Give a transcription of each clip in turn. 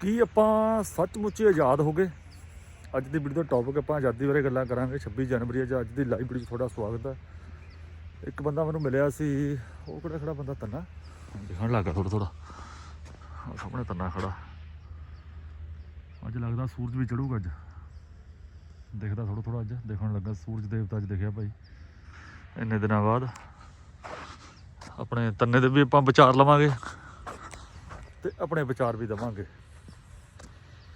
ਕੀ ਆਪਾਂ ਸੱਚਮੁੱਚ ਆਜ਼ਾਦ ਹੋ ਗਏ ਅੱਜ ਦੀ ਵੀਡੀਓ ਦਾ ਟੌਪਿਕ ਆਪਾਂ ਆਜ਼ਾਦੀ ਬਾਰੇ ਗੱਲਾਂ ਕਰਾਂਗੇ 26 ਜਨਵਰੀ ਅੱਜ ਅੱਜ ਦੀ ਲਾਈਵ ਵੀਡੀਓ 'ਚ ਤੁਹਾਡਾ ਸਵਾਗਤ ਹੈ ਇੱਕ ਬੰਦਾ ਮੈਨੂੰ ਮਿਲਿਆ ਸੀ, ਉਹ ਕਿਹੜਾ ਖੜਾ ਬੰਦਾ? ਤੰਨਾ? ਦਿਖਣ ਲੱਗਾ ਥੋੜਾ ਥੋੜਾ ਸਾਹਮਣੇ ਤੰਨਾ ਖੜਾ। ਅੱਜ ਲੱਗਦਾ ਸੂਰਜ ਵੀ ਚੜੂਗਾ ਅੱਜ। ਦਿਖਦਾ ਥੋੜਾ ਥੋੜਾ ਅੱਜ, ਦੇਖਣ ਲੱਗਾ ਸੂਰਜ ਦੇਵਤਾ ਅੱਜ ਦਿਖਿਆ ਭਾਈ। ਇੰਨੇ ਦਿਨਾਂ ਬਾਅਦ ਆਪਣੇ ਤੰਨੇ ਦੇ ਵੀ ਆਪਾਂ ਵਿਚਾਰ ਲਵਾਂਗੇ ਤੇ ਆਪਣੇ ਵਿਚਾਰ ਵੀ ਦਵਾਂਗੇ।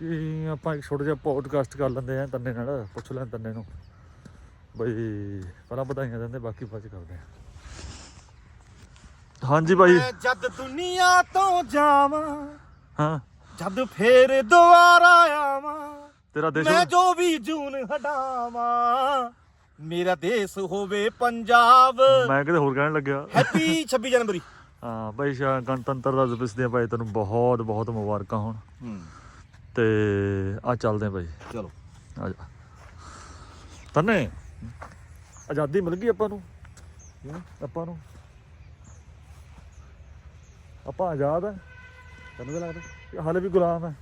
ਕਿ ਆਪਾਂ ਇੱਕ ਛੋਟਾ ਜਿਹਾ ਪੋਡਕਾਸਟ ਕਰ ਲੈਂਦੇ ਆ ਤੰਨੇ ਨਾਲ ਪੁੱਛ ਲੈਂ ਤੰਨੇ ਨੂੰ। ਬਈ ਪਹਿਲਾਂ ਵਧਾਈਆਂ ਦਿੰਦੇ ਬਾਕੀ ਬਾਅਦ ਕਰਦੇ ਆ ਹਾਂਜੀ ਭਾਈ ਮੈਂ ਜਦ ਦੁਨੀਆ ਤੋਂ ਜਾਵਾਂ ਹਾਂ। ਜਦ ਫੇਰ ਦੁਆਰਾ ਆਵਾਂ ਤੇਰਾ ਦੇਸ਼ ਮੈਂ ਜੋ ਵੀ ਜੂਨ ਹਟਾਵਾਂ ਮੇਰਾ ਦੇਸ਼ ਹੋਵੇ ਪੰਜਾਬ। ਮੈਂ ਕਿਤੇ ਹੋਰ ਕਹਿਣ ਲੱਗਿਆ। ਹੈਪੀ 26 ਜਨਵਰੀ। ਹਾਂ ਭਾਈ ਸ਼ਾ ਗਣਤੰਤਰ ਦਾ ਦਿਵਸ ਦੀਆਂ ਭਾਈ ਤੈਨੂੰ ਬਹੁਤ ਬਹੁਤ ਮੁਬਾਰਕਾਂ ਹੋਣ। ਹੂੰ। ਤੇ ਆ ਚੱਲਦੇ ਆ ਭਾਈ ਚਲੋ। ਆ ਜਾ। ਤੰਨੇ ਆਜ਼ਾਦੀ ਮਿਲ ਗਈ ਆਪਾਂ ਨੂੰ। ਹੂੰ, ਆਪਾਂ ਨੂੰ। ਆਪਾਂ ਆਜ਼ਾਦ ਆ ਤੈਨੂੰ ਕੀ ਲੱਗਦਾ? ਹਾਲੇ ਵੀ ਗੁਲਾਮ ਹੈ।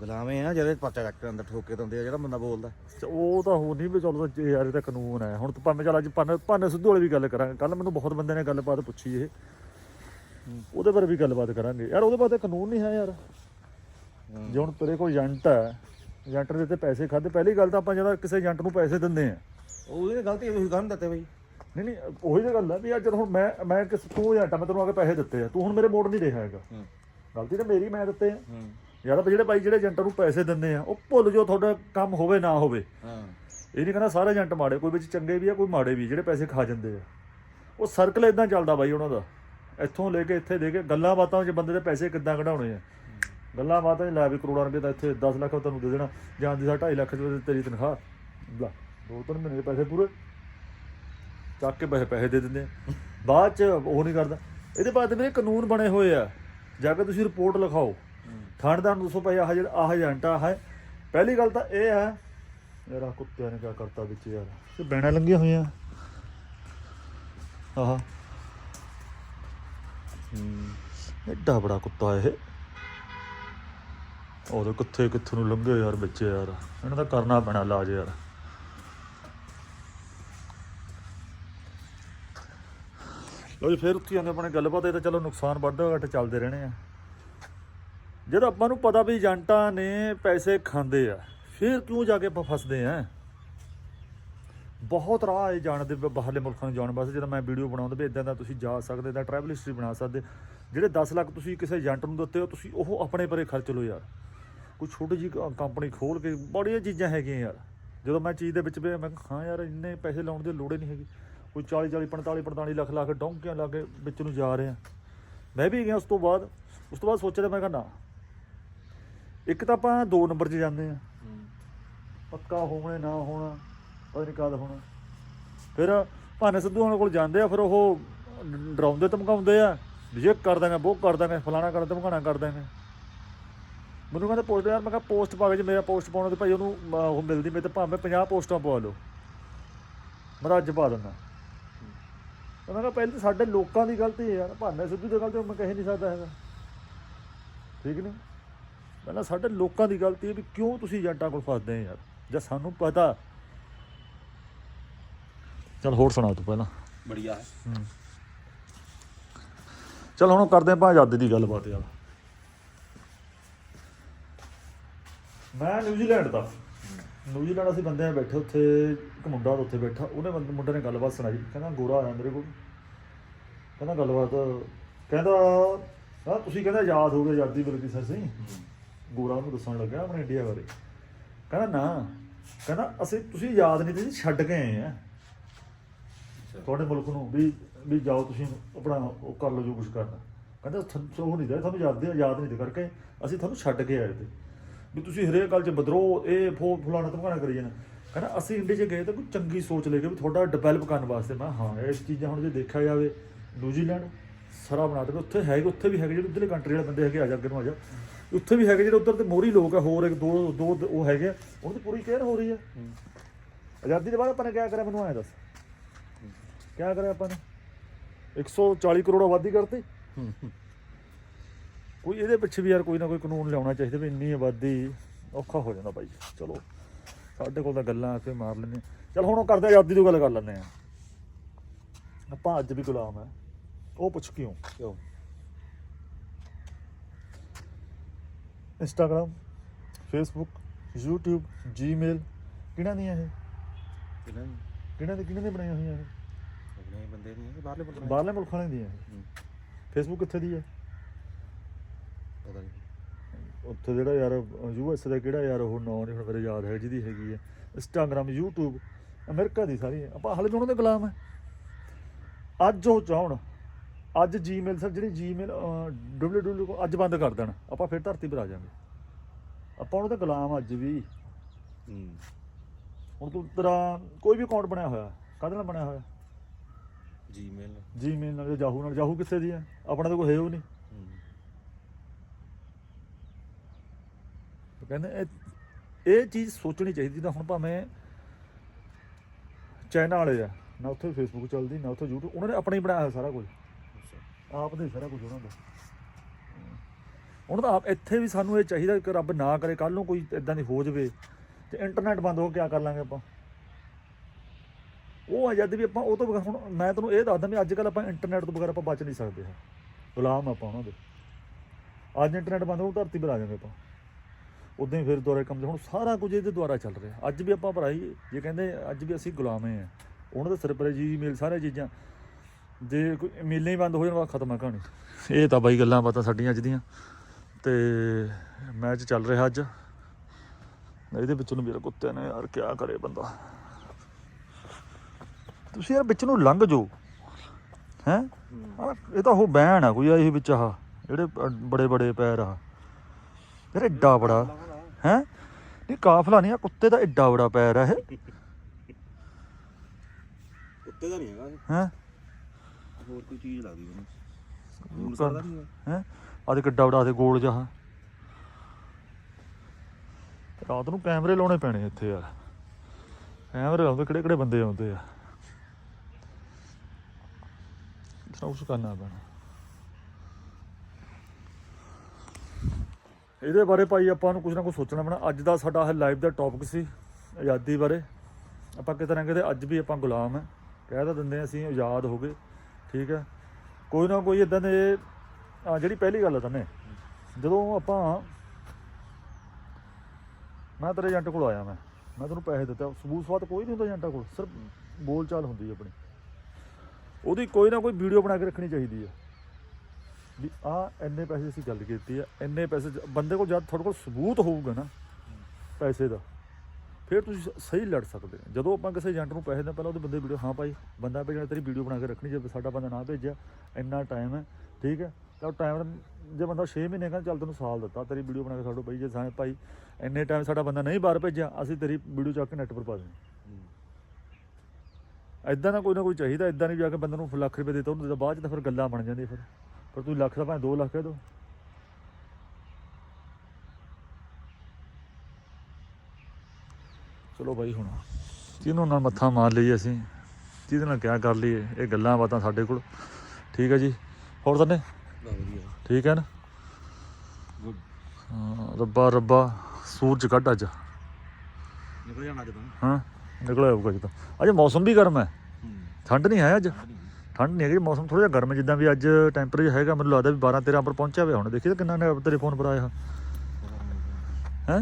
ਗੁਲਾਮੇ ਆ ਜਿਹੜੇ ਪਰਚਾ ਕੱਟ ਅੰਦਰ ਠੋਕੇ ਦਿੰਦੇ ਆ ਜਿਹੜਾ ਬੰਦਾ ਬੋਲਦਾ। ਉਹ ਤਾਂ ਹੋ ਨਹੀਂ ਵੀ ਚਲੋ ਤਾਂ ਯਾਰ ਇਹ ਤਾਂ ਕਾਨੂੰਨ ਹੈ। ਹੁਣ ਤਾਂ ਭਾਵੇਂ ਚੱਲ ਅੱਜ ਪੰਨ ਪੰਨ ਸਿੱਧੂ ਵਾਲੀ ਵੀ ਗੱਲ ਕਰਾਂਗੇ ਕੱਲ ਮੈਨੂੰ ਬਹੁਤ ਬੰਦੇ ਨੇ ਗੱਲਬਾਤ ਪੁੱਛੀ ਇਹ। ਉਹਦੇ ਬਾਰੇ ਵੀ ਗੱਲਬਾਤ ਕਰਾਂਗੇ। ਯਾਰ ਉਹਦੇ ਬਾਰੇ ਤਾਂ ਕਾਨੂੰਨ ਨਹੀਂ ਹੈ ਯਾਰ। ਜੇ ਹੁਣ ਤੇਰੇ ਕੋਲ ਏਜੰਟ ਹੈ ਏਜੰਟ ਦੇ ਤੇ ਪੈਸੇ ਖਾਦੇ ਪਹਿਲੀ ਗੱਲ ਤਾਂ ਆਪਾਂ ਜਦੋਂ ਕਿਸੇ ਏਜੰਟ ਨੂੰ ਪੈਸੇ ਦਿੰਦੇ ਆ ਉਹਦੀ ਗਲਤੀ ਤੁਸੀਂ ਗੰਨ ਦਿੱਤੇ ਬਈ। ਨਹੀਂ ਨਹੀਂ ਉਹੀ ਤਾਂ ਗੱਲ ਹੈ ਵੀ ਜਦੋਂ ਹੁਣ ਮੈਂ ਮੈਂ ਕਿਸ ਤੂੰ ਏਜੰਟ ਆ ਮੈਂ ਤੈਨੂੰ ਆ ਕੇ ਪੈਸੇ ਦਿੱਤੇ ਆ। ਤੂੰ ਹੁਣ ਮੇਰੇ ਮੋੜ ਨਹੀਂ ਰਿਹਾ ਹੈਗਾ। ਹੂੰ। ਗਲਤੀ ਤਾਂ ਮੇਰੀ ਮੈਂ ਦਿੱਤੇ ਆ। ਹੂੰ। ਯਾਰ ਆਪਾਂ ਜਿਹੜੇ ਭਾਈ ਜਿਹੜੇ ਏਜੰਟਾਂ ਨੂੰ ਪੈਸੇ ਦਿੰਦੇ ਆ ਉਹ ਭੁੱਲ ਜੋ ਤੁਹਾਡਾ ਕੰਮ ਹੋਵੇ ਨਾ ਹੋਵੇ। ਹਾਂ। ਇਹ ਨਹੀਂ ਕਹਿੰਦਾ ਸਾਰੇ ਏਜੰਟ ਮਾੜੇ ਕੋਈ ਵਿੱਚ ਚੰਗੇ ਵੀ ਆ ਕੋਈ ਮਾੜੇ ਵੀ ਜਿਹੜੇ ਪੈਸੇ ਖਾ ਜਾਂਦੇ ਆ। ਉਹ ਸਰਕਲ ਇਦਾਂ ਚੱਲਦਾ ਬਾਈ ਉਹਨਾਂ ਦਾ। ਇੱਥੋਂ ਲੈ ਕੇ ਇੱਥੇ ਦੇ ਕੇ ਗੱਲਾਂ ਬਾਤਾਂ 'ਚ ਬੰਦੇ ਦੇ ਪੈਸੇ ਕਿੱਦਾਂ ਕਢਾਉਣੇ ਆ। ਗੱਲਾਂ ਬਾਤਾਂ 'ਚ ਲੈ ਵੀ ਕਰੋੜਾਂ ਰੁਪਏ ਤਾਂ ਇੱਥੇ 10 ਲੱਖ ਤੁਹਾਨੂੰ ਦੇ ਦੇਣਾ। ਜਾਂ ਦੀ ਸਾ 2.5 ਲੱਖ ਰੁਪਏ ਤੇਰੀ ਤਨਖਾਹ। ਲਾ, ਦੋ ਤਿੰਨ ਮਹੀਨੇ ਦੇ ਪੈਸੇ ਪੂਰੇ। ਚੱਕ ਕੇ ਪੈਸੇ ਪੈਸੇ ਦੇ ਦਿੰਦੇ ਬਾਅਦ 'ਚ ਉਹ ਨਹੀਂ ਕਰਦਾ। ਇਹਦੇ ਬਾਅਦ ਮੇਰੇ ਕਾਨੂੰਨ ਬਣੇ ਹੋਏ ਆ। ਜਾ ਕੇ ਤੁਸੀਂ ਰਿਪੋਰਟ ਲਿਖਾਓ। ਥਾਣੇਦਾਰ ਨੂੰ ਦੱਸੋ ਭਾਈ, ਆਹ ਜਿਹੜਾ ਆਹ ਏਜੰਟ ਆ ਹੈ ਪਹਿਲੀ ਗੱਲ ਤਾਂ ਇਹ ਹੈ ਯਾਰ ਕੁੱਤਿਆਂ ਨੇ ਕੀ ਕਰਤਾ ਵਿੱਚ ਯਾਰ। ਤੇ ਬੈਣਾ ਲੰਗੀਆਂ ਹੋਈਆਂ। ਆਹ। ਹੂੰ, ਐਡਾ ਬੜਾ ਕੁੱਤਾ ਇਹ। ਉਹਦੇ ਕਿੱਥੇ ਕਿੱਥੇ ਨੂੰ ਲੰਘੇ ਯਾਰ ਵਿੱਚ ਯਾਰ। ਇਹਨਾਂ ਦਾ ਕਰਨਾ ਪੈਣਾ ਇਲਾਜ ਯਾਰ। ਲੋ ਜੀ, ਫਿਰ ਉੱਥੇ ਆਉਂਦੇ ਆਪਣੇ ਗੱਲਬਾਤ। ਇਹ ਤਾਂ ਚਲੋ ਨੁਕਸਾਨ ਵੱਧਦਾ ਘੱਟ ਚੱਲਦੇ ਰਹਿਣੇ ਆ। ਜਦੋਂ ਆਪਾਂ ਨੂੰ ਪਤਾ ਵੀ ਏਜੰਟਾਂ ਨੇ ਪੈਸੇ ਖਾਂਦੇ ਆ, ਫਿਰ ਕਿਉਂ ਜਾ ਕੇ ਆਪਾਂ ਫਸਦੇ ਆ? ਬਹੁਤ ਰਾਹ ਹੈ ਜਾਣ ਦੇ ਬਾਹਰਲੇ ਮੁਲਕਾਂ ਨੂੰ ਜਾਣ ਵਾਸਤੇ। ਜਦੋਂ ਮੈਂ ਵੀਡੀਓ ਬਣਾਉਂਦਾ ਵੀ ਇਦਾਂ ਦਾ ਤੁਸੀਂ ਜਾ ਸਕਦੇ ਤਾਂ ਟਰੈਵਲ ਹਿਸਟਰੀ ਬਣਾ ਸਕਦੇ। ਜਿਹੜੇ 10 ਲੱਖ ਤੁਸੀਂ ਕਿਸੇ ਏਜੰਟ ਨੂੰ ਦਿੱਤੇ ਹੋ, ਤੁਸੀਂ ਉਹ ਆਪਣੇ ਪਰੇ ਖਰਚ ਲਓ ਯਾਰ। ਕੋਈ ਛੋਟੀ ਜੀ ਕੰਪਨੀ ਖੋਲ ਕੇ ਬੜੀਆਂ ਚੀਜ਼ਾਂ ਹੈਗੀਆਂ ਯਾਰ। ਜਦੋਂ ਮੈਂ ਚੀਜ਼ ਦੇ ਵਿੱਚ ਪਿਆ ਮੈਂ ਕਿਹਾ, ਹਾਂ ਯਾਰ ਇੰਨੇ ਪੈਸੇ ਲਾਉਣ ਦੀ ਲੋੜ ਹੀ ਨਹੀਂ ਹੈਗੀ। ਕੋਈ 40 40 45 45 ਲੱਖ ਲਾ ਕੇ ਡੌਂਕੀਆਂ ਲਾ ਕੇ ਵਿੱਚ ਨੂੰ ਜਾ ਰਿਹਾ ਮੈਂ ਵੀ ਗਿਆ ਉਸ ਤੋਂ ਬਾਅਦ ਉਸ ਤੋਂ ਬਾਅਦ ਸੋਚਿਆ ਮੈਂ ਕਿਹਾ ਨਾ ਇੱਕ ਤਾਂ ਆਪਾਂ ਦੋ ਨੰਬਰ 'ਚ ਜਾਂਦੇ ਆ ਪੱਕਾ ਹੋਣਾ ਨਾ ਹੋਣਾ ਪਤਾ ਨਹੀਂ ਕਦ ਹੋਣਾ। ਫਿਰ ਭਾਨੇ ਸਿੱਧੂ ਉਹਨਾਂ ਕੋਲ ਜਾਂਦੇ ਆ ਫਿਰ ਉਹ ਡਰਾਉਂਦੇ ਧਮਕਾਉਂਦੇ ਆ ਵੀ ਇਹ ਕਰ ਦਾਂਗੇ ਉਹ ਕਰ ਦਾਂਗੇ ਫਲਾਣਾ ਕਰ ਧਮਕਾਣਾ ਕਰ ਦਾਂਗੇ। ਮੈਨੂੰ ਕਹਿੰਦੇ ਪੋਸਟ ਯਾਰ ਮੈਂ ਕਿਹਾ ਪੋਸਟ ਪਾ ਕੇ ਜੇ ਮੇਰਾ ਪੋਸਟ ਪਾਉਣਾ ਤੇ ਭਾਈ ਉਹਨੂੰ ਉਹ ਮਿਲਦੀ ਮੇਰੇ ਤੇ ਭਾਵੇਂ 50 ਪੋਸਟਾਂ ਪਵਾ ਲਓ। ਮੈਂ ਅੱਜ ਪਾ ਦਿੰਦਾ। ਮੈਂ ਕਿਹਾ ਪਹਿਲੇ ਤਾਂ ਸਾਡੇ ਲੋਕਾਂ ਦੀ ਗਲਤੀ ਹੈ ਯਾਰ ਭਾਨੇ ਸਿੱਧੂ ਦੀ ਗਲਤੀ ਮੈਂ ਕਹਿ ਨਹੀਂ ਸਕਦਾ ਹੈਗਾ। ਠੀਕ ਨਹੀਂ? ਪਹਿਲਾਂ ਸਾਡੇ ਲੋਕਾਂ ਦੀ ਗਲਤੀ ਹੈ ਵੀ ਕਿਉਂ ਤੁਸੀਂ ਏਜੰਟਾਂ ਕੋਲ ਫਸਦੇ ਆ ਯਾਰ? ਜਾਂ ਸਾਨੂੰ ਪਤਾ? ਚਲ ਹੋਰ ਸੁਣਾ ਤੂੰ ਪਹਿਲਾਂ। ਬੜੀਆ। ਹੈ। ਚਲ ਹੁਣ ਕਰਦੇ ਆਪਾਂ ਆਜ਼ਾਦੀ ਦੀ ਗੱਲਬਾਤ ਯਾਰ। ਮੈਂ ਨਿਊਜ਼ੀਲੈਂਡ ਦਾ। ਨਿਊਜ਼ੀਲੈਂਡ ਅਸੀਂ ਬੰਦੇ ਆ ਬੈਠੇ ਉੱਥੇ ਇੱਕ ਮੁੰਡਾ ਉੱਥੇ ਬੈਠਾ ਉਹਨੇ ਬੰਦੇ ਮੁੰਡੇ ਨੇ ਗੱਲਬਾਤ ਸੁਣਾਈ। ਕਹਿੰਦਾ ਗੋਰਾ ਆਇਆ ਮੇਰੇ ਕੋਲ। ਕਹਿੰਦਾ ਗੱਲਬਾਤ ਕਹਿੰਦਾ ਆ ਤੁਸੀਂ ਕਹਿੰਦਾ ਆਜ਼ਾਦ ਹੋ ਗਏ ਆਜ਼ਾਦੀ ਮਿਲ ਗਈ ਸਰ ਸੀ ਗੋਰਾ ਨੂੰ ਦੱਸਣ ਲੱਗਾ ਆਪਣੇ ਇੰਡੀਆ ਬਾਰੇ। ਕਹਿੰਦਾ ਨਾ ਕਹਿੰਦਾ ਅਸੀਂ ਤੁਸੀਂ ਆਜ਼ਾਦ ਨਹੀਂ ਤੇ ਜੀ ਛੱਡ ਕੇ ਆਏ ਆ। ਤੁਹਾਡੇ ਮੁਲਕ ਨੂੰ ਵੀ ਵੀ ਜਾਓ ਤੁਸੀਂ ਆਪਣਾ ਉਹ ਕਰ ਲਓ ਜੋ ਕੁਝ ਕਰਨਾ। ਕਹਿੰਦਾ ਤੁਹਾਨੂੰ ਉਹ ਨਹੀਂ ਦੇ ਤੁਹਾਨੂੰ ਆਜ਼ਾਦ ਆਜ਼ਾਦ ਨਹੀਂ ਦੇ ਕਰਕੇ ਅਸੀਂ ਤੁਹਾਨੂੰ ਛੱਡ ਕੇ ਆਏ ਤੇ। ਵੀ ਤੁਸੀਂ ਹਰੇਕ ਗੱਲ 'ਚ ਬਦਰੋ ਇਹ ਫੋ ਫਲਾਣਾ ਧਮਕਾਣਾ ਕਰੀ ਜਾਣਾ। ਕਹਿੰਦਾ ਅਸੀਂ ਇੰਡੀਆ 'ਚ ਗਏ ਤਾਂ ਕੋਈ ਚੰਗੀ ਸੋਚ ਲੈ ਕੇ ਵੀ ਤੁਹਾਡਾ ਡਿਵੈਲਪ ਕਰਨ ਵਾਸਤੇ। ਮੈਂ ਕਿਹਾ, ਹਾਂ ਇਹ ਚੀਜ਼ਾਂ ਹੁਣ ਜੇ ਦੇਖਿਆ ਜਾਵੇ ਨਿਊਜ਼ੀਲੈਂਡ ਸਾਰਾ ਬਣਾ ਦੇ ਉੱਥੇ ਹੈਗੇ ਉੱਥੇ ਵੀ ਹੈਗੇ ਜਿਹੜੇ ਉੱਧਰਲੇ ਕੰਟਰੀ ਵਾਲੇ ਬੰਦੇ ਹੈਗੇ ਆ ਜਾ ਅੱਗੇ ਨੂੰ ਆ ਜਾ। ਉੱਥੇ ਵੀ ਹੈਗੇ ਜਿਹੜੇ ਉੱਧਰ ਤੇ ਮੋਰੀ ਲੋਕ ਆ ਹੋਰ ਇੱਕ ਦੋ ਦੋ ਉਹ ਹੈਗੇ ਆ, ਉਹਨਾਂ ਦੀ ਪੂਰੀ ਕੇਅਰ ਹੋ ਰਹੀ ਹੈ ਆਜ਼ਾਦੀ ਦੇ ਬਾਅਦ ਆਪਾਂ ਨੇ ਕਿਆ ਕਰਿਆ ਮੈਨੂੰ ਆਇਆ ਦੱਸ। ਕਿਆ ਕਰਿਆ ਆਪਾਂ ਨੇ? 140 ਕਰੋੜ ਆਬਾਦੀ ਕਰਤੀ। ਕੋਈ ਇਹਦੇ ਪਿੱਛੇ ਵੀ ਯਾਰ ਕੋਈ ਨਾ ਕੋਈ ਕਾਨੂੰਨ ਲਿਆਉਣਾ ਚਾਹੀਦਾ ਵੀ ਇੰਨੀ ਆਬਾਦੀ ਔਖਾ ਹੋ ਜਾਂਦਾ ਬਾਈ। ਚਲੋ ਸਾਡੇ ਕੋਲ ਤਾਂ ਗੱਲਾਂ ਆ ਕੇ ਮਾਰ ਲੈਂਦੇ ਹਾਂ। ਚਲ ਹੁਣ ਉਹ ਕਰਦੇ ਆਜ਼ਾਦੀ ਦੀ ਗੱਲ ਕਰ ਲੈਂਦੇ ਆ। ਆਪਾਂ ਅੱਜ ਵੀ ਗੁਲਾਮ ਹੈ ਉਹ ਪੁੱਛ ਕਿਉਂ? ਕਿਉਂ? ਇੰਸਟਾਗ੍ਰam ਫੇਸਬੁੱਕ YouTube Gmail ਕਿਹਨਾਂ ਦੀਆਂ ਇਹ? ਕਿਹਨਾਂ ਕਿਹਨਾਂ ਦੇ ਕਿਹਨਾਂ ਦੇ ਬਣਾਈਆਂ ਹੋਈਆਂ ਇਹ? ਆਪਣੇ ਬੰਦੇ ਨਹੀਂ ਬਾਹਰਲੇ ਬੰਦੇ ਬਾਹਰਲੇ ਮੁਲਕਾਂ ਦੀਆਂ ਇਹ? ਫੇਸਬੁੱਕ ਕਿੱਥੇ ਦੀ ਹੈ? ਪਤਾ ਨਹੀਂ। ਉੱਥੇ ਜਿਹੜਾ ਯਾਰ ਯੂਐਸ ਦਾ ਕਿਹੜਾ ਯਾਰ ਉਹ ਨਾਂ ਨਹੀਂ ਹੁਣ ਮੇਰੇ ਯਾਦ ਹੈ ਜਿਹਦੀ ਹੈਗੀ ਹੈ। ਇੰਸਟਾਗ੍ਰam YouTube ਅਮਰੀਕਾ ਦੀ ਸਾਰੀ। ਆਪਾਂ ਹਾਲੇ ਵੀ ਉਹਨਾਂ ਦੇ ਗੁਲਾਮ ਹੈ। ਅੱਜ ਉਹ ਚਾਹਣ ਅੱਜ ਜੀਮੇਲ ਸਰ ਜਿਹੜੀ ਜੀਮੇਲ www ਅੱਜ ਬੰਦ ਕਰ ਦੇਣ। ਆਪਾਂ ਫਿਰ ਧਰਤੀ ਪਰ ਆ ਜਾਵਾਂਗੇ। ਆਪਾਂ ਉਹਨਾਂ ਦੇ ਗੁਲਾਮ ਅੱਜ ਵੀ। ਹੂੰ। ਹੁਣ ਤੂੰ ਤੇਰਾ ਕੋਈ ਵੀ ਅਕਾਊਂਟ ਬਣਿਆ ਹੋਇਆ ਕਾਹਦੇ ਨਾਲ ਬਣਿਆ ਹੋਇਆ? ਜੀਮੇਲ ਜੀਮੇਲ ਨਾਲ ਜਾਂ ਯਾਹੂ ਨਾਲ। ਯਾਹੂ ਕਿੱਥੇ ਦੀ ਹੈ? ਆਪਣਾ ਤਾਂ ਕੋਈ ਹੈ ਉਹ ਨਹੀਂ ਹੂੰ ਉਹ ਕਹਿੰਦੇ ਇਹ ਇਹ ਚੀਜ਼ ਸੋਚਣੀ ਚਾਹੀਦੀ ਤਾਂ ਹੁਣ ਭਾਵੇਂ ਚਾਈਨਾ ਵਾਲੇ ਆ ਨਾ ਉੱਥੇ ਫੇਸਬੁੱਕ ਚੱਲਦੀ ਨਾ ਉੱਥੇ YouTube ਉਹਨਾਂ ਨੇ ਆਪਣਾ ਹੀ ਬਣਾਇਆ ਹੋਇਆ ਸਾਰਾ ਕੁਝ। ਆਪ ਦੇ ਸਾਰਾ ਕੁਝ ਉਹਨਾਂ ਦਾ। ਉਹਨਾਂ ਦਾ ਆਪ ਇੱਥੇ ਵੀ ਸਾਨੂੰ ਇਹ ਚਾਹੀਦਾ ਕਿ ਰੱਬ ਨਾ ਕਰੇ ਕੱਲ ਨੂੰ ਕੋਈ ਇਦਾਂ ਦੀ ਹੋ ਜਾਵੇ ਤੇ ਇੰਟਰਨੈਟ ਬੰਦ ਹੋ ਕੇ ਕੀ ਕਰ ਲਾਂਗੇ ਆਪਾਂ? ਉਹ ਆਜ਼ਾਦੀ ਵੀ ਆਪਾਂ ਉਹ ਤੋਂ ਬਗੈਰ ਹੁਣ ਮੈਂ ਤੁਹਾਨੂੰ ਇਹ ਦੱਸਦਾ ਵੀ ਅੱਜ ਕੱਲ ਆਪਾਂ ਇੰਟਰਨੈਟ ਤੋਂ ਬਗੈਰ ਆਪਾਂ ਬਚ ਨਹੀਂ ਸਕਦੇ ਹਾਂ। ਗੁਲਾਮ ਆਪਾਂ ਉਹਨਾਂ ਦੇ। ਅੱਜ ਇੰਟਰਨੈਟ ਬੰਦ ਹੋ ਧਰਤੀ ਪਰ ਆ ਜਾਵਾਂਗੇ ਆਪਾਂ। ਉਦਾਂ ਹੀ ਫਿਰ ਦੁਆਰਾ ਕੰਮ ਹੁਣ ਸਾਰਾ ਕੁਝ ਇਹਦੇ ਦੁਆਰਾ ਚੱਲ ਰਿਹਾ। ਅੱਜ ਵੀ ਆਪਾਂ ਭਰਾਈ ਜੇ ਕਹਿੰਦੇ ਅੱਜ ਵੀ ਅਸੀਂ ਗੁਲਾਮੇ ਆ। ਉਹਨਾਂ ਦੇ ਸਰਪਰੇ ਜੀ ਮੇਲ ਸਾਰੇ ਚੀਜ਼ਾਂ। ਜੇ ਕੋਈ ਮੇਲੇ ਹੀ ਬੰਦ ਹੋ ਜਾਣ ਖਤਮ ਆ ਕਹਾਣੀ। ਇਹ ਤਾਂ ਬਾਈ ਗੱਲਾਂ ਬਾਤਾਂ ਸਾਡੀਆਂ ਅੱਜ ਦੀਆਂ। ਤੇ ਮੈਚ ਚੱਲ ਰਿਹਾ ਅੱਜ। ਇਹਦੇ ਵਿੱਚ ਨੂੰ ਮੇਰੇ ਕੁੱਤੇ ਨੇ ਯਾਰ ਕਿਆ ਕਰੇ ਬੰਦਾ। ਤੁਸੀਂ ਯਾਰ ਵਿੱਚ ਨੂੰ ਲੰਘ ਜੋ ਹੈ? ਹੂੰ। ਇਹ ਤਾਂ ਉਹ ਬਹਿਣ ਆ ਕੋਈ ਆ ਇਹ ਵਿੱਚ ਆਹ ਜਿਹੜੇ ਬੜੇ ਬੜੇ ਪੈਰ ਆ। ਯਾਰ ਏਡਾ ਬੜਾ। ਹੈ? ਨਹੀਂ ਕਾਫਲਾ ਨਹੀਂ ਆ ਕੁੱਤੇ ਦਾ ਏਡਾ ਬੜਾ ਪੈਰ ਆ ਇਹ। ਕੁੱਤੇ ਦਾ ਨਹੀਂ ਹੈਗਾ ਇਹ। ਹੈ? ਹੋਰ ਕੋਈ ਚੀਜ਼ ਲੱਗਦੀ ਕਰ- ਰੂਲ ਕਰਦਾ ਨਹੀਂ ਹੈ। ਆ ਦੇ ਕਿੱਡਾ ਬੜਾ ਤੇ ਗੋਲ ਜਹਾ। ਰਾਤ ਨੂੰ ਕੈਮਰੇ ਲਾਉਣੇ ਪੈਣੇ ਇੱਥੇ ਯਾਰ। ਕੈਮਰੇ ਲਾਉਂਦੇ ਕਿਹੜੇ ਕਿਹੜੇ ਬੰਦੇ ਆਉਂਦੇ ਆ। ਸਭ ਕੁਝ ਕਰਨਾ ਪੈਣਾ। ਇਹਦੇ ਬਾਰੇ ਭਾਈ ਆਪਾਂ ਨੂੰ ਕੁਝ ਨਾ ਕੁਝ ਸੋਚਣਾ ਪੈਣਾ। ਅੱਜ ਦਾ ਸਾਡਾ ਇਹ ਲਾਈਵ ਦਾ ਟੌਪਿਕ ਸੀ ਆਜ਼ਾਦੀ ਬਾਰੇ। ਆਪਾਂ ਕਿਤੇ ਨਾ ਕਿਤੇ ਅੱਜ ਵੀ ਆਪਾਂ ਗੁਲਾਮ ਹੈ ਕਹਿ ਤਾਂ ਦਿੰਦੇ ਹਾਂ ਅਸੀਂ ਆਜ਼ਾਦ ਹੋ ਗਏ। ਠੀਕ ਹੈ ਕੋਈ ਨਾ ਕੋਈ ਇਦਾਂ ਦੇ, ਆ ਜਿਹੜੀ ਪਹਿਲੀ ਗੱਲ ਆ ਤਨੇ, ਜਦੋਂ ਆਪਾਂ, ਮੈਂ ਤੇਰੇ ਏਜੰਟ ਕੋਲ ਆਇਆ ਮੈਂ। ਮੈਂ ਤੈਨੂੰ ਪੈਸੇ ਦਿੱਤਾ, ਸਬੂਤ ਸਵਾਤ ਕੋਈ ਨਹੀਂ ਹੁੰਦਾ ਏਜੰਟਾਂ ਕੋਲ। ਸਿਰਫ ਬੋਲ ਚਾਲ ਹੁੰਦੀ ਹੈ ਆਪਣੀ। ਉਹਦੀ ਕੋਈ ਨਾ ਕੋਈ ਵੀਡੀਓ ਬਣਾ ਕੇ ਰੱਖਣੀ ਚਾਹੀਦੀ ਹੈ ਵੀ ਆ ਇੰਨੇ ਪੈਸੇ ਅਸੀਂ ਗੱਲ ਕੀਤੀ ਆ ਇੰਨੇ ਪੈਸੇ ਬੰਦੇ ਕੋਲ ਜਦ ਤੁਹਾਡੇ ਕੋਲ ਸਬੂਤ ਹੋਊਗਾ ਨਾ ਪੈਸੇ ਦਾ ਫਿਰ ਤੁਸੀਂ ਸਹੀ ਲੜ ਸਕਦੇ ਹੋ। ਜਦੋਂ ਆਪਾਂ ਕਿਸੇ ਏਜੰਟ ਨੂੰ ਪੈਸੇ ਦਿੰਦੇ ਪਹਿਲਾਂ ਉਹਦੇ ਬੰਦੇ ਵੀਡੀਓ ਹਾਂ ਭਾਈ ਬੰਦਾ ਭੇਜਣਾ ਤੇਰੀ ਵੀਡੀਓ ਬਣਾ ਕੇ ਰੱਖਣੀ ਜੇ ਸਾਡਾ ਬੰਦਾ ਨਾ ਭੇਜਿਆ ਇੰਨਾ ਟਾਈਮ ਹੈ ਠੀਕ ਹੈ? ਤਾਂ ਟਾਈਮ ਜੇ ਬੰਦਾ 6 ਮਹੀਨੇ ਕਹਿੰਦਾ ਚੱਲ ਤੈਨੂੰ ਸਾਲ ਦਿੱਤਾ ਤੇਰੀ ਵੀਡੀਓ ਬਣਾ ਕੇ ਸਾਡੋ ਭਾਈ ਜੇ ਸਾਂ ਭਾਈ ਇੰਨੇ ਟਾਈਮ ਸਾਡਾ ਬੰਦਾ ਨਹੀਂ ਬਾਹਰ ਭੇਜਿਆ ਅਸੀਂ ਤੇਰੀ ਵੀਡੀਓ ਚੱਕ ਕੇ ਨੈੱਟ ਪਰ ਪਾ ਦੇਣੀ। ਐਦਾਂ ਦਾ ਕੋਈ ਨਾ ਕੋਈ ਚਾਹੀਦਾ ਐਦਾਂ ਨਹੀਂ ਜਾ ਕੇ ਬੰਦੇ ਨੂੰ ਲੱਖ ਰੁਪਏ ਦੇ ਤਾ ਉਹਨੂੰ ਦੇ ਬਾਅਦ ਚ ਤਾਂ ਫਿਰ ਗੱਲਾਂ ਬਣ ਜਾਂਦੀਆਂ ਫਿਰ। ਪਰ ਤੁਸੀਂ ਲੱਖ ਦਾ ਭਾਵੇਂ 2 ਲੱਖ ਕਹਿ ਦੋ। ਚਲੋ ਬਾਈ ਹੁਣ ਕਿਹਨੂੰ ਨਾਲ ਮੱਥਾ ਮਾਰ ਲਈਏ ਅਸੀਂ ਕਿਹਦੇ ਨਾਲ ਕਿਆ ਕਰ ਲਈਏ ਇਹ ਗੱਲਾਂ ਬਾਤਾਂ ਸਾਡੇ ਕੋਲ। ਠੀਕ ਹੈ ਜੀ। ਹੋਰ ਤਨੇ? ਠੀਕ ਹੈ ਨਾ? ਹਾਂ, ਰੱਬਾ ਰੱਬਾ ਸੂਰਜ ਕੱਢ ਅੱਜ। ਨਿਕਲ ਜਾਣਾ ਜਦੋਂ ਹਾਂ ਨਿਕਲਿਆ ਹੋਊਗਾ ਜਦੋਂ ਅੱਜ ਮੌਸਮ ਵੀ ਗਰਮ ਹੈ। ਹੂੰ। ਠੰਡ ਨਹੀਂ ਹੈ ਅੱਜ? ਠੰਡ ਨਹੀਂ ਹੈਗੀ ਮੌਸਮ ਥੋੜਾ ਜਿਹਾ ਗਰਮ ਜਿੱਦਾਂ ਵੀ ਅੱਜ ਟੈਂਪਰੇਚਰ ਹੈਗਾ ਮੈਨੂੰ ਲੱਗਦਾ ਵੀ 12 13 ਪਰ ਪਹੁੰਚਿਆ ਹੋਇਆ ਹੁਣ। ਦੇਖੀ ਕਿੰਨਾ ਨੇ ਤੇਰੇ ਫੋਨ ਪਰ ਆਇਆ। ਹੈ?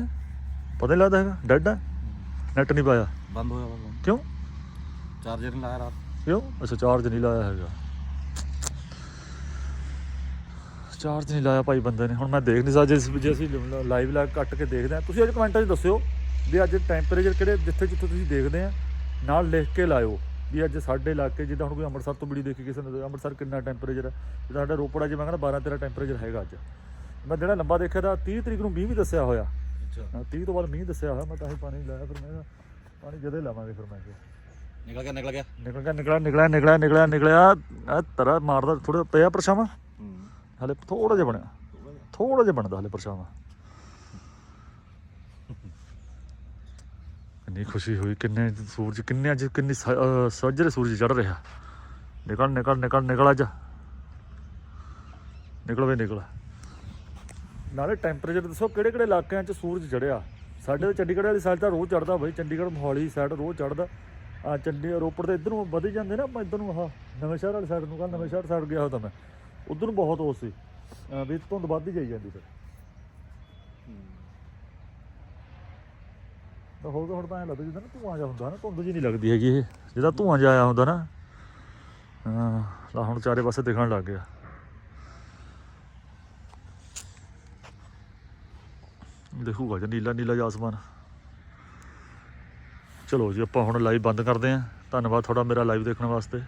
ਪਤਾ ਨਹੀਂ ਲੱਗਦਾ ਹੈਗਾ ਡੈਡ ਹੈ ਨੈਟ ਨਹੀਂ ਪਾਇਆ। ਬੰਦ ਹੋਇਆ ਬੰਦ ਕਿਉਂ? ਚਾਰਜਰ ਨਹੀਂ ਲਾਇਆ ਰਾਤ। ਕਿਉਂ? ਅੱਛਾ ਚਾਰਜ ਨਹੀਂ ਲਾਇਆ ਹੈਗਾ। ਚਾਰਜ ਨਹੀਂ ਲਾਇਆ ਭਾਈ ਬੰਦੇ ਨੇ। ਹੁਣ ਮੈਂ ਦੇਖ ਨਹੀਂ ਸਕਦਾ ਜੇ ਜੇ ਅਸੀਂ ਲਾਈਵ ਲਾ ਕੱਟ ਕੇ ਦੇਖਦੇ ਆ ਤੁਸੀਂ ਅੱਜ ਕਮੈਂਟਾਂ 'ਚ ਦੱਸਿਓ ਵੀ ਅੱਜ ਟੈਂਪਰੇਚਰ ਕਿਹੜੇ ਜਿੱਥੇ ਜਿੱਥੇ ਤੁਸੀਂ ਦੇਖਦੇ ਆ ਨਾਲ ਲਿਖ ਕੇ ਲਾਇਓ। ਵੀ ਅੱਜ ਸਾਡੇ ਇਲਾਕੇ ਜਿੱਦਾਂ ਹੁਣ ਕੋਈ ਅੰਮ੍ਰਿਤਸਰ ਤੋਂ ਵੀਡੀਓ ਦੇਖੀ ਕਿਸੇ ਨੇ ਅੰਮ੍ਰਿਤਸਰ ਕਿੰਨਾ ਟੈਂਪਰੇਚਰ ਹੈ? ਜਿੱਦਾਂ ਸਾਡਾ ਰੋਪੜਾ ਜਿਵੇਂ ਕਹਿੰਦਾ 12 13 ਟੈਂਪਰੇਚਰ ਹੈਗਾ ਅੱਜ। ਮੈਂ ਜਿਹੜਾ ਲੰਬਾ ਦੇਖਿਆ ਤਾਂ 30 ਤਰੀਕ ਨੂੰ ਮੀਂਹ ਵੀ ਦੱਸਿਆ ਹੋਇਆ। ਅੱਛਾ। ਹਾਂ, 30 ਤੋਂ ਬਾਅਦ ਮੀਂਹ ਦੱਸਿਆ ਹੋਇਆ ਮੈਂ ਤਾਂ ਹੀ ਪਾਣੀ ਲਾਇਆ ਫਿਰ ਮੈਂ ਪਾਣੀ ਜਦੇ ਲਾਵਾਂਗੇ ਫਿਰ ਮੈਂ ਨਿਕਲ ਗਿਆ ਨਿਕਲ ਗਿਆ। ਨਿਕਲ ਗਿਆ ਨਿਕਲਿਆ ਨਿਕਲਿਆ ਨਿਕਲਿਆ ਨਿਕਲਿਆ ਨਿਕਲਿਆ। ਆ ਤਰਾ ਮਾਰਦਾ ਥੋੜਾ ਪਿਆ ਪਰਛਾਵਾਂ? ਹਲੇ ਥੋੜਾ ਜਿਹਾ ਬਣਿਆ। ਥੋੜਾ ਜਿਹਾ ਬਣਦਾ ਹਲੇ ਪਰਛਾਵਾਂ। ਕਿੰਨੀ ਖੁਸ਼ੀ ਹੋਈ, ਕਿੰਨੇ ਸੂਰਜ, ਕਿੰਨੇ ਅੱਜ ਕਿੰਨੀ ਸ- ਸੱਜਰੇ ਸੂਰਜ ਚੜ ਰਿਹਾ। ਨਿਕਲ ਨਿਕਲ ਨਿਕਲ ਨਿਕਲ ਅੱਜ। ਨਿਕਲ ਵੇ ਨਿਕਲ। ਨਾਲੇ ਟੈਂਪਰੇਚਰ ਦੱਸੋ ਕਿਹੜੇ ਕਿਹੜੇ ਇਲਾਕਿਆਂ 'ਚ ਸੂਰਜ ਚੜਿਆ ਸਾਡੇ ਤਾਂ ਚੰਡੀਗੜ੍ਹ ਵਾਲੀ ਸਾਈਡ ਤਾਂ ਰੋਜ਼ ਚੜਦਾ ਬਾਈ, ਚੰਡੀਗੜ੍ਹ ਮੋਹਾਲੀ ਸਾਈਡ ਰੋਜ਼ ਚੜਦਾ ਆ ਚੰਡੀ, ਰੋਪੜ ਤੇ ਇੱਧਰ ਨੂੰ ਜਾਂਦੇ ਨਾ ਆਪਾਂ ਇੱਧਰ ਨੂੰ ਆਹ ਨਵੇਂ ਸ਼ਹਿਰ ਵਾਲੀ ਸਾਈਡ ਨੂੰ ਕੱਲ ਨਵੇਂ ਸ਼ਹਿਰ ਸਾਈਡ ਗਿਆ ਹੋਇਆ ਤਾਂ ਮੈਂ। ਉਧਰ ਨੂੰ ਬਹੁਤ ਉਸ ਸੀ। ਵੀ ਧੁੰਦ ਵੱਧ ਹੀ ਜਾਈ ਜਾਂਦੀ ਫਿਰ। ਤਾਂ ਹੋ ਹੁਣ ਤਾਂ ਐਂ ਲੱਗਦਾ ਜਿੱਦਾਂ ਨਾ ਧੂਆਂ ਜਿਹਾ ਹੁੰਦਾ ਨਾ, ਧੁੰਦ ਜੀ ਨਹੀਂ ਲੱਗਦੀ ਹੈਗੀ ਇਹ। ਜਿਹਦਾ ਧੂਆਂ ਜਿਹਾ ਆਇਆ ਹੁੰਦਾ ਨਾ। ਹਾਂ, ਤਾਂ ਹੁਣ ਚਾਰੇ ਪਾਸੇ ਦਿਖਣ ਲੱਗ ਗਿਆ। ਦੇਖੂਗਾ ਜੀ ਨੀਲਾ ਨੀਲਾ ਜਿਹਾ ਆਸਮਾਨ। ਚਲੋ ਜੀ, ਆਪਾਂ ਹੁਣ ਲਾਈਵ ਬੰਦ ਕਰਦੇ ਆਂ ਧੰਨਵਾਦ ਤੁਹਾਡਾ ਮੇਰਾ ਲਾਈਵ ਦੇਖਣ ਵਾਸਤੇ।